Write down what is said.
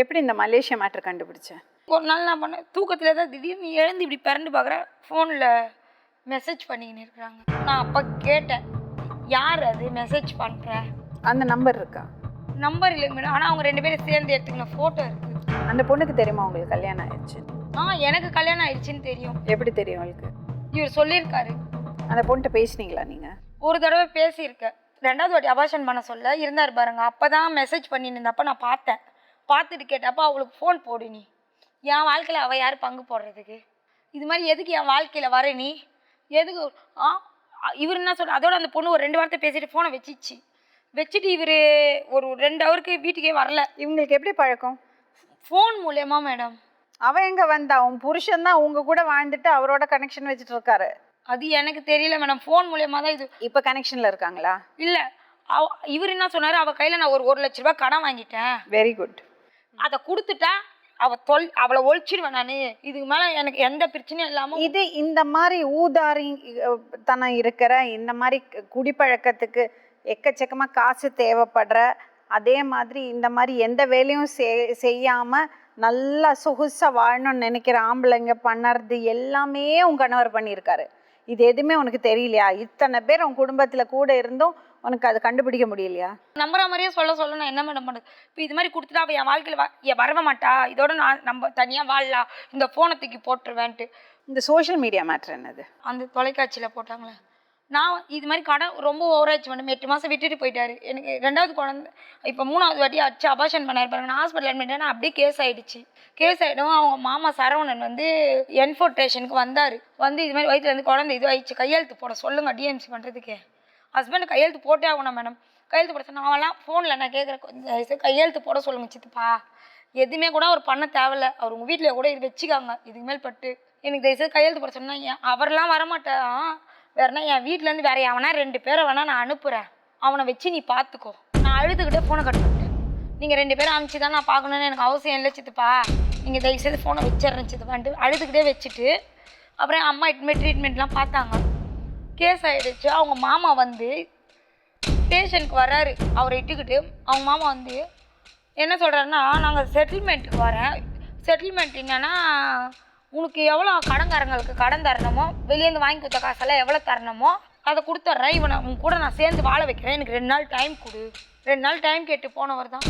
எப்படி இந்த Malaysia matter கண்டுபிடிச்சேன் ஒரு நாள் நான் பண்ணேன் தூக்கத்தில் தான் திடீர்னு எழுந்து இப்படி பிறண்டு பார்க்குறேன் ஃபோனில் மெசேஜ் பண்ணிக்கின்னு இருக்கிறாங்க. நான் அப்போ கேட்டேன் யார் அது? மெசேஜ் பண்ணுற அந்த நம்பர் இருக்கா? நம்பர் இல்லை மேடம் ஆனால் அவங்க ரெண்டு பேரும் சேர்ந்து எடுத்துக்கின ஃபோட்டோ இருக்குது அந்த பொண்ணுக்கு தெரியுமா உங்களுக்கு கல்யாணம் ஆயிடுச்சு? ஆ எனக்கு கல்யாணம் ஆயிடுச்சுன்னு தெரியும். எப்படி தெரியும் உங்களுக்கு? இவர் சொல்லியிருக்காரு. அந்த பொண்ணுகிட்ட பேசுனீங்களா நீங்கள் ஒரு தடவை பேசியிருக்கேன். ரெண்டாவது வாட்டி அபாஷன் பண்ண சொல்ல இருந்தார் பாருங்க. அப்போ தான் மெசேஜ் பண்ணியிருந்தப்ப நான் பார்த்தேன். பார்த்துட்டு கேட்டப்போ அவளுக்கு ஃபோன் போடு நீ. என் வாழ்க்கையில் அவள் யார் பங்கு போடுறதுக்கு? இது மாதிரி எதுக்கு என் வாழ்க்கையில் வர நீ? எதுக்கு ஆ இவர் என்ன சொல்ற அதோட அந்த பொண்ணு ஒரு ரெண்டு வார்த்தை பேசிட்டு ஃபோனை வச்சிச்சு. வச்சுட்டு இவர் ஒரு ரெண்டு ஹவருக்கு வீட்டுக்கே வரல. இவங்களுக்கு எப்படி பழக்கம்? ஃபோன் மூலியமா மேடம் அவ எங்க வந்தா? உன் புருஷன் தான் உங்க கூட வாழ்ந்துட்டு அவரோட கனெக்ஷன் வச்சுட்டு இருக்காரு. அது எனக்கு தெரியல மேடம் ஃபோன் மூலியமா தான் இது இப்போ கனெக்ஷன்ல இருக்காங்களா? இல்லை அவ இவர் என்ன சொன்னார்? அவள் கையில் நான் ஒரு ஒரு லட்ச ரூபாய் கடன் வாங்கிட்டேன். வெரி குட் அதை கொடுத்துட்டா அவ தொல் அவளை ஒழிச்சிடுவேன் நான். இதுக்கு மேலே எனக்கு எந்த பிரச்சனையும் இல்லாமல் இது இந்த மாதிரி ஊதாரி தனம் இருக்கிற இந்த மாதிரி குடிப்பழக்கத்துக்கு எக்கச்சக்கமா காசு தேவைப்படுற அதே மாதிரி இந்த மாதிரி எந்த வேலையும் செய் செய்யாம நல்லா சொகுசா வாழணும்னு நினைக்கிற ஆம்பளைங்க பண்ணறது எல்லாமே உன் கணவர் பண்ணியிருக்காரு. இது எதுவுமே உனக்கு தெரியலையா? இத்தனை பேர் உன் குடும்பத்துல கூட இருந்தும் உனக்கு அதை கண்டுபிடிக்க முடியலையா? நம்புற மாதிரியே சொல்ல சொல்ல நான் என்ன மேடம் பண்ணுறது இப்போ இது மாதிரி கொடுத்துட்டா அவள் என் வாழ்க்கையில் வரவே மாட்டா. இதோட நான் நம்ம தனியாக வாழலாம். இந்த ஃபோனை தூக்கி போட்டுருவேன்ட்டு. இந்த சோஷியல் மீடியா மேட்ரு என்னது? அந்த தொலைக்காட்சியில் போட்டாங்களே. நான் இது மாதிரி கடன் ரொம்ப ஓவராச்சு மேடம் எட்டு மாதம் விட்டுட்டு போயிட்டாரு. எனக்கு ரெண்டாவது குழந்தை இப்போ மூணாவது வாட்டி அடிச்சு அபாஷன் பண்ணார் பாருங்க. நான் ஹாஸ்பிட்டல் அட்மிட் ஆனால் அப்படியே கேஸ் ஆகிடுச்சு கேஸ் ஆகிடும் அவங்க மாமா சரவணன் வந்து என்ஃபோர்டேஷனுக்கு வந்தார். வந்து இது மாதிரி வயிற்றுலேருந்து குழந்தை இது ஆயிடுச்சு. கையெழுத்து போட சொல்லுங்க டிஎம்சி பண்ணுறதுக்கு ஹஸ்பண்ட் கையெழுத்து போட்டே ஆகணும் மேடம் கையெழுத்து போட சொன்னா அவெல்லாம் ஃபோனில் நான் கேட்குறேன் கொஞ்சம் கையெழுத்து போட சொல்லுங்க சித்துப்பா. எதுவுமே கூட அவர் பண்ண தேவையில்ல. அவர் உங்கள் வீட்டில் கூட இது வச்சுக்காங்க. இதுக்கு மேல் பட்டு. எனக்கு தயவுசெய்து கையெழுத்து போட சொன்னாங்க ஏன்? அவரெல்லாம் வரமாட்டான் வேறனா என் வீட்டிலேருந்து வேற எவனா ரெண்டு பேரை வேணா நான் அனுப்புகிறேன் அவனை வச்சு நீ பார்த்துக்கோ நான் அழுதுகிட்டே ஃபோனை கட் பண்ணிட்டேன். நீங்கள் ரெண்டு பேரும் அனுப்பிச்சு தான் நான் பார்க்கணுன்னு எனக்கு அவசியம் இல்லை சித்துப்பா. நீங்கள் தயவுசெய்து ஃபோனை வச்சிடறேன் சித்துப்பான்ட்டு அழுதுகிட்டே வச்சுட்டு அப்புறம் என் அம்மா இட்டுமே ட்ரீட்மெண்ட்லாம் பார்த்தாங்க. கேஸ் ஆகிடுச்சு அவங்க மாமா வந்து ஸ்டேஷனுக்கு வராரு. அவரை இட்டுக்கிட்டு அவங்க மாமா வந்து என்ன சொல்கிறாருன்னா நாங்கள் செட்டில்மெண்ட்டுக்கு வரேன். செட்டில்மெண்ட் என்னென்னா உனக்கு எவ்வளோ கடன்காரங்களுக்கு கடன் தரணுமோ வெளியேருந்து வாங்கி கொடுத்த காசெல்லாம் எவ்வளோ தரணுமோ அதை கொடுத்துட்றேன். இவனை உன் கூட நான் சேர்ந்து வாழ வைக்கிறேன். எனக்கு ரெண்டு நாள் டைம் கொடு. ரெண்டு நாள் டைம் கேட்டு போனவர் தான்